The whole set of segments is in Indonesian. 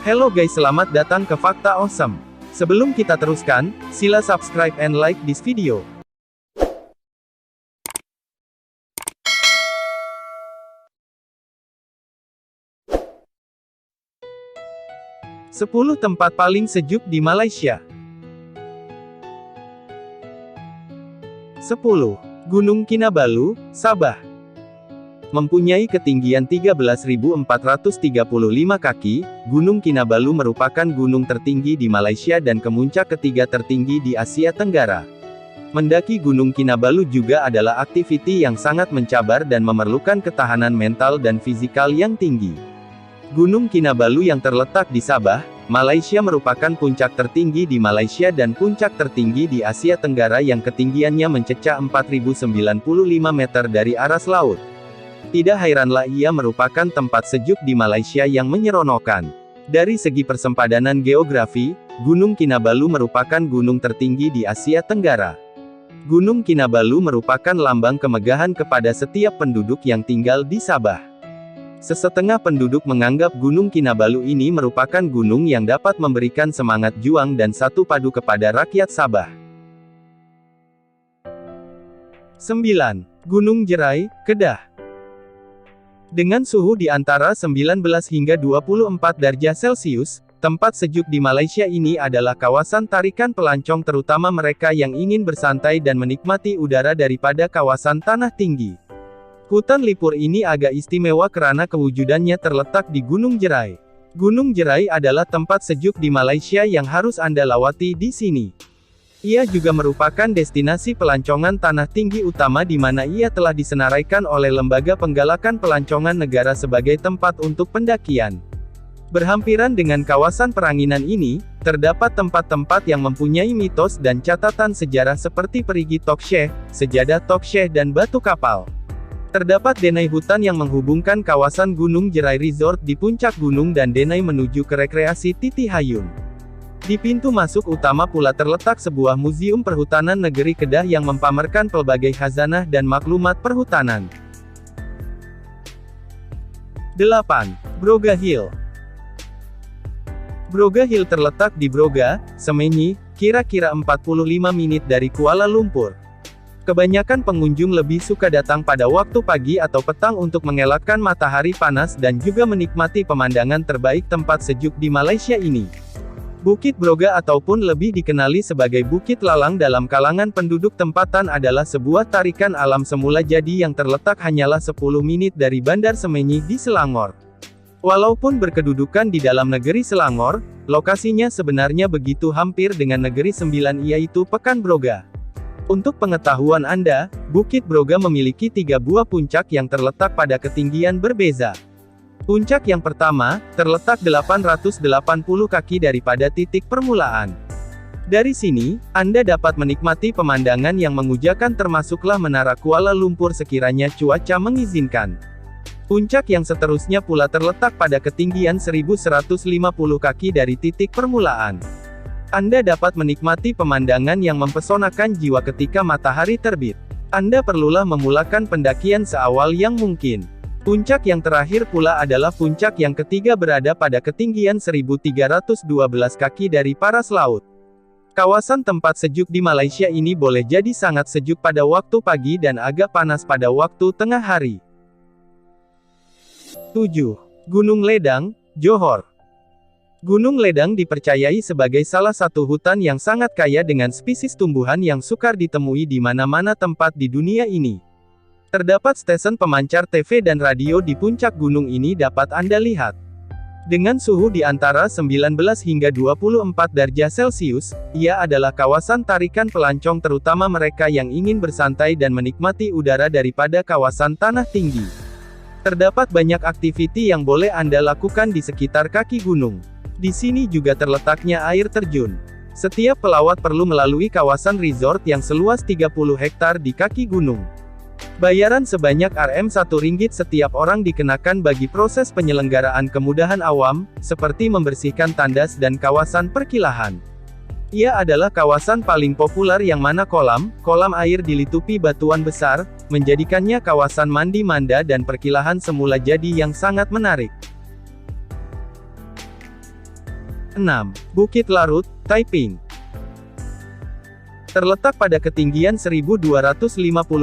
Hello guys selamat datang ke Fakta Awesome. Sebelum kita teruskan, sila subscribe and like this video. Sepuluh tempat paling sejuk di Malaysia. 10. Gunung Kinabalu, Sabah. Mempunyai ketinggian 13.435 kaki, Gunung Kinabalu merupakan gunung tertinggi di Malaysia dan kemuncak ketiga tertinggi di Asia Tenggara. Mendaki Gunung Kinabalu juga adalah aktiviti yang sangat mencabar dan memerlukan ketahanan mental dan fisikal yang tinggi. Gunung Kinabalu yang terletak di Sabah, Malaysia merupakan puncak tertinggi di Malaysia dan puncak tertinggi di Asia Tenggara yang ketinggiannya mencecah 4095 meter dari aras laut. Tidak heranlah ia merupakan tempat sejuk di Malaysia yang menyeronokkan. Dari segi persempadanan geografi, Gunung Kinabalu merupakan gunung tertinggi di Asia Tenggara. Gunung Kinabalu merupakan lambang kemegahan kepada setiap penduduk yang tinggal di Sabah. Sesetengah penduduk menganggap Gunung Kinabalu ini merupakan gunung yang dapat memberikan semangat juang dan satu padu kepada rakyat Sabah. 9. Gunung Jerai, Kedah. Dengan suhu di antara 19 hingga 24 derajat Celcius, tempat sejuk di Malaysia ini adalah kawasan tarikan pelancong terutama mereka yang ingin bersantai dan menikmati udara daripada kawasan tanah tinggi. Hutan lipur ini agak istimewa karena kewujudannya terletak di Gunung Jerai. Gunung Jerai adalah tempat sejuk di Malaysia yang harus Anda lawati di sini. Ia juga merupakan destinasi pelancongan tanah tinggi utama di mana ia telah disenaraikan oleh Lembaga Penggalakan Pelancongan Negara sebagai tempat untuk pendakian. Berhampiran dengan kawasan peranginan ini, terdapat tempat-tempat yang mempunyai mitos dan catatan sejarah seperti Perigi Toksyeh, Sejadah Toksyeh dan Batu Kapal. Terdapat denai hutan yang menghubungkan kawasan Gunung Jerai Resort di puncak gunung dan denai menuju ke rekreasi Titi Hayun. Di pintu masuk utama pula terletak sebuah museum perhutanan negeri Kedah yang mempamerkan pelbagai khazanah dan maklumat perhutanan. 8. Broga Hill Broga Hill terletak di Broga, Semenyi, kira-kira 45 menit dari Kuala Lumpur. Kebanyakan pengunjung lebih suka datang pada waktu pagi atau petang untuk mengelakkan matahari panas dan juga menikmati pemandangan terbaik tempat sejuk di Malaysia ini. Bukit Broga ataupun lebih dikenali sebagai Bukit Lalang dalam kalangan penduduk tempatan adalah sebuah tarikan alam semula jadi yang terletak hanyalah 10 menit dari Bandar Semenyi di Selangor. Walaupun berkedudukan di dalam negeri Selangor, lokasinya sebenarnya begitu hampir dengan negeri sembilan yaitu Pekan Broga. Untuk pengetahuan Anda, Bukit Broga memiliki tiga buah puncak yang terletak pada ketinggian berbeza. Puncak yang pertama, terletak 880 kaki daripada titik permulaan. Dari sini, Anda dapat menikmati pemandangan yang mengujakan termasuklah Menara Kuala Lumpur sekiranya cuaca mengizinkan. Puncak yang seterusnya pula terletak pada ketinggian 1150 kaki dari titik permulaan. Anda dapat menikmati pemandangan yang mempesonakan jiwa ketika matahari terbit. Anda perlulah memulakan pendakian seawal yang mungkin. Puncak yang terakhir pula adalah puncak yang ketiga berada pada ketinggian 1312 kaki dari paras laut. Kawasan tempat sejuk di Malaysia ini boleh jadi sangat sejuk pada waktu pagi dan agak panas pada waktu tengah hari. 7. Gunung Ledang, Johor Gunung Ledang dipercayai sebagai salah satu hutan yang sangat kaya dengan spesies tumbuhan yang sukar ditemui di mana-mana tempat di dunia ini. Terdapat stesen pemancar TV dan radio di puncak gunung ini dapat Anda lihat. Dengan suhu di antara 19 hingga 24 derajat Celcius, ia adalah kawasan tarikan pelancong terutama mereka yang ingin bersantai dan menikmati udara daripada kawasan tanah tinggi. Terdapat banyak aktiviti yang boleh Anda lakukan di sekitar kaki gunung. Di sini juga terletaknya air terjun. Setiap pelawat perlu melalui kawasan resort yang seluas 30 hektar di kaki gunung. Bayaran sebanyak Rm1 setiap orang dikenakan bagi proses penyelenggaraan kemudahan awam, seperti membersihkan tandas dan kawasan perkilahan. Ia adalah kawasan paling populer yang mana kolam, kolam air dilitupi batuan besar, menjadikannya kawasan mandi manda dan perkilahan semula jadi yang sangat menarik. 6. Bukit Larut, Taiping. Terletak pada ketinggian 1250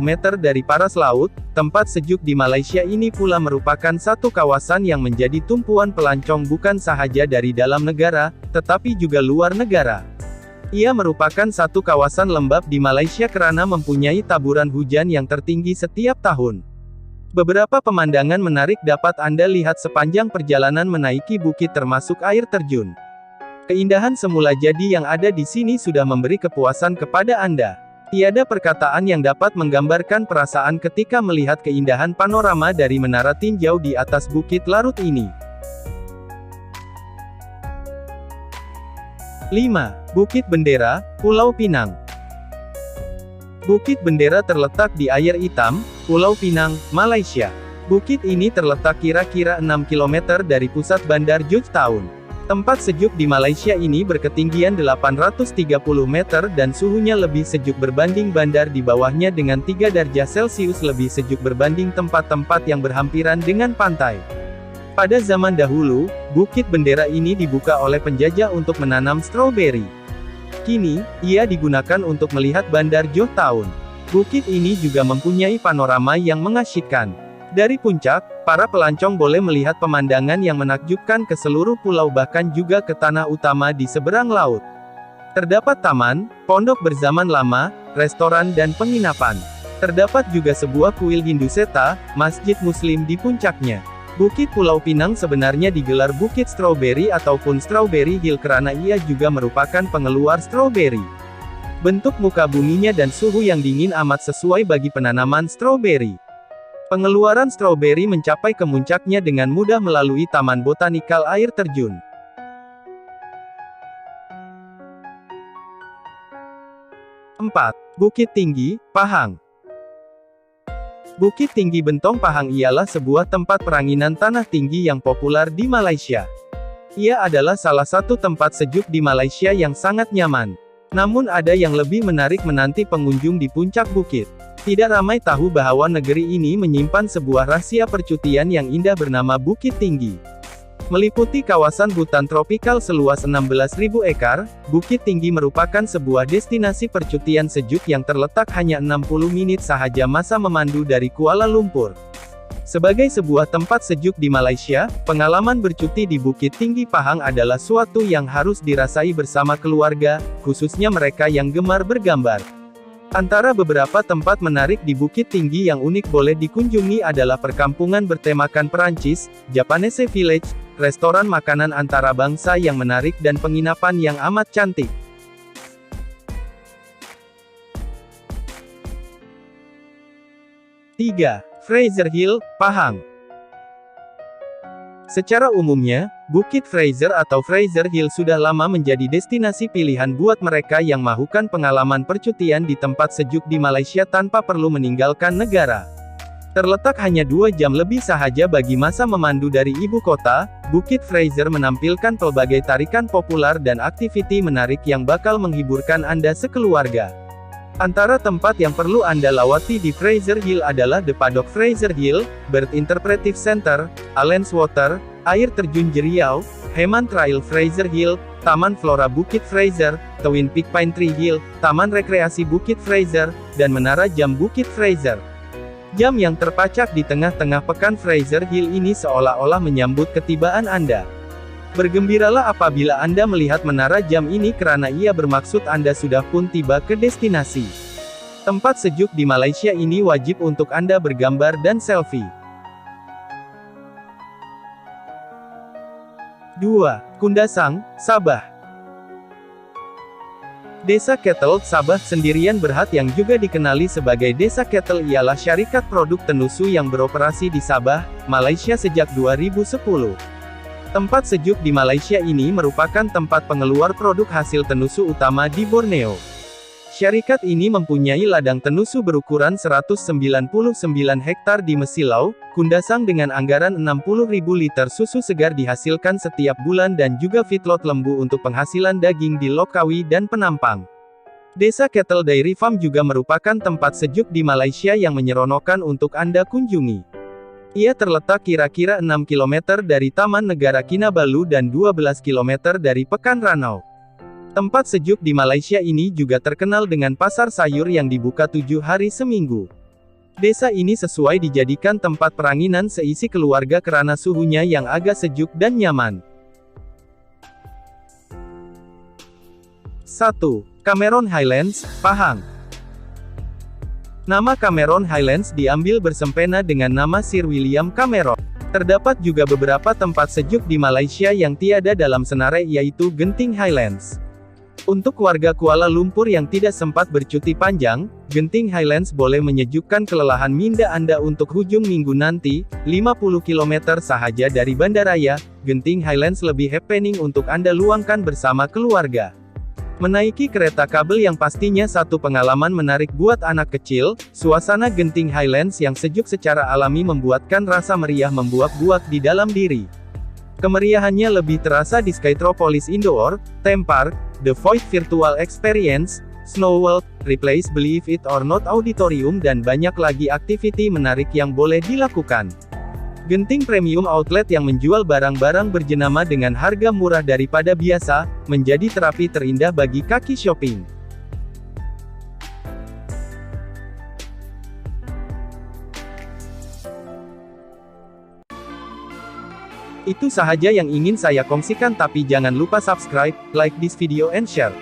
meter dari paras laut, tempat sejuk di Malaysia ini pula merupakan satu kawasan yang menjadi tumpuan pelancong bukan sahaja dari dalam negara, tetapi juga luar negara. Ia merupakan satu kawasan lembab di Malaysia karena mempunyai taburan hujan yang tertinggi setiap tahun. Beberapa pemandangan menarik dapat Anda lihat sepanjang perjalanan menaiki bukit termasuk air terjun. Keindahan semula jadi yang ada di sini sudah memberi kepuasan kepada Anda. Tiada perkataan yang dapat menggambarkan perasaan ketika melihat keindahan panorama dari menara tinjau di atas bukit larut ini. 5. Bukit Bendera, Pulau Pinang Bukit Bendera terletak di air hitam, Pulau Pinang, Malaysia. Bukit ini terletak kira-kira 6 km dari pusat bandar Georgetown. Tempat sejuk di Malaysia ini berketinggian 830 meter dan suhunya lebih sejuk berbanding bandar di bawahnya dengan 3 derajat Celcius lebih sejuk berbanding tempat-tempat yang berhampiran dengan pantai. Pada zaman dahulu, Bukit Bendera ini dibuka oleh penjajah untuk menanam stroberi. Kini, ia digunakan untuk melihat bandar Johor Town. Bukit ini juga mempunyai panorama yang mengasyikkan. Dari puncak, para pelancong boleh melihat pemandangan yang menakjubkan ke seluruh pulau bahkan juga ke tanah utama di seberang laut. Terdapat taman, pondok berzaman lama, restoran dan penginapan. Terdapat juga sebuah kuil Hindu Seta, masjid muslim di puncaknya. Bukit Pulau Pinang sebenarnya digelar Bukit Strawberry ataupun Strawberry Hill karena ia juga merupakan pengeluar strawberry. Bentuk muka buminya dan suhu yang dingin amat sesuai bagi penanaman strawberry. Pengeluaran stroberi mencapai kemuncaknya dengan mudah melalui Taman Botanikal Air Terjun. Empat, Bukit Tinggi, Pahang. Bukit Tinggi Bentong Pahang ialah sebuah tempat peranginan tanah tinggi yang populer di Malaysia. Ia adalah salah satu tempat sejuk di Malaysia yang sangat nyaman. Namun ada yang lebih menarik menanti pengunjung di puncak bukit. Tidak ramai tahu bahwa negeri ini menyimpan sebuah rahasia percutian yang indah bernama Bukit Tinggi. Meliputi kawasan hutan tropikal seluas 16.000 ekar, Bukit Tinggi merupakan sebuah destinasi percutian sejuk yang terletak hanya 60 menit sahaja masa memandu dari Kuala Lumpur. Sebagai sebuah tempat sejuk di Malaysia, pengalaman bercuti di Bukit Tinggi Pahang adalah suatu yang harus dirasai bersama keluarga, khususnya mereka yang gemar bergambar. Antara beberapa tempat menarik di Bukit Tinggi yang unik boleh dikunjungi adalah perkampungan bertemakan Perancis, Japanese Village, restoran makanan antara bangsa yang menarik dan penginapan yang amat cantik. Tiga. Fraser Hill, Pahang. Secara umumnya, Bukit Fraser atau Fraser Hill sudah lama menjadi destinasi pilihan buat mereka yang mahukan pengalaman percutian di tempat sejuk di Malaysia tanpa perlu meninggalkan negara. Terletak hanya dua jam lebih sahaja bagi masa memandu dari ibu kota, Bukit Fraser menampilkan pelbagai tarikan populer dan aktiviti menarik yang bakal menghiburkan Anda sekeluarga. Antara tempat yang perlu Anda lawati di Fraser Hill adalah The Paddock Fraser Hill, Bird Interpretive Center, Allen's Water, Air Terjun Jeriau, Heman Trail Fraser Hill, Taman Flora Bukit Fraser, Twin Peak Pine Tree Hill, Taman Rekreasi Bukit Fraser, dan Menara Jam Bukit Fraser. Jam yang terpacak di tengah-tengah pekan Fraser Hill ini seolah-olah menyambut ketibaan Anda. Bergembiralah apabila Anda melihat menara jam ini karena ia bermaksud Anda sudah pun tiba ke destinasi. Tempat sejuk di Malaysia ini wajib untuk Anda bergambar dan selfie. 2. Kundasang, Sabah Desa Kettle, Sabah sendirian berhat yang juga dikenali sebagai Desa Kettle ialah syarikat produk tenusu yang beroperasi di Sabah, Malaysia sejak 2010. Tempat sejuk di Malaysia ini merupakan tempat pengeluar produk hasil tenusu utama di Borneo. Syarikat ini mempunyai ladang tenusu berukuran 199 hektar di Mesilau, Kundasang dengan anggaran 60.000 liter susu segar dihasilkan setiap bulan dan juga feedlot lembu untuk penghasilan daging di Lokawi dan Penampang. Desa Kettle Dairy Farm juga merupakan tempat sejuk di Malaysia yang menyeronokkan untuk Anda kunjungi. Ia terletak kira-kira 6 km dari Taman Negara Kinabalu dan 12 km dari Pekan Ranau. Tempat sejuk di Malaysia ini juga terkenal dengan pasar sayur yang dibuka tujuh hari seminggu. Desa ini sesuai dijadikan tempat peranginan seisi keluarga karena suhunya yang agak sejuk dan nyaman. 1. Cameron Highlands, Pahang Nama Cameron Highlands diambil bersempena dengan nama Sir William Cameron. Terdapat juga beberapa tempat sejuk di Malaysia yang tiada dalam senare yaitu Genting Highlands. Untuk warga Kuala Lumpur yang tidak sempat bercuti panjang, Genting Highlands boleh menyejukkan kelelahan minda Anda untuk hujung minggu nanti, 50 km sahaja dari bandaraya, Genting Highlands lebih happening untuk Anda luangkan bersama keluarga. Menaiki kereta kabel yang pastinya satu pengalaman menarik buat anak kecil, suasana Genting Highlands yang sejuk secara alami membuatkan rasa meriah membuak-buak di dalam diri. Kemeriahannya lebih terasa di Skytropolis Indoor, Theme Park, The Void Virtual Experience, Snow World, Replace Believe It or Not Auditorium dan banyak lagi aktiviti menarik yang boleh dilakukan. Genting Premium Outlet yang menjual barang-barang berjenama dengan harga murah daripada biasa, menjadi terapi terindah bagi kaki shopping. Itu sahaja yang ingin saya kongsikan tapi jangan lupa subscribe, like this video and share.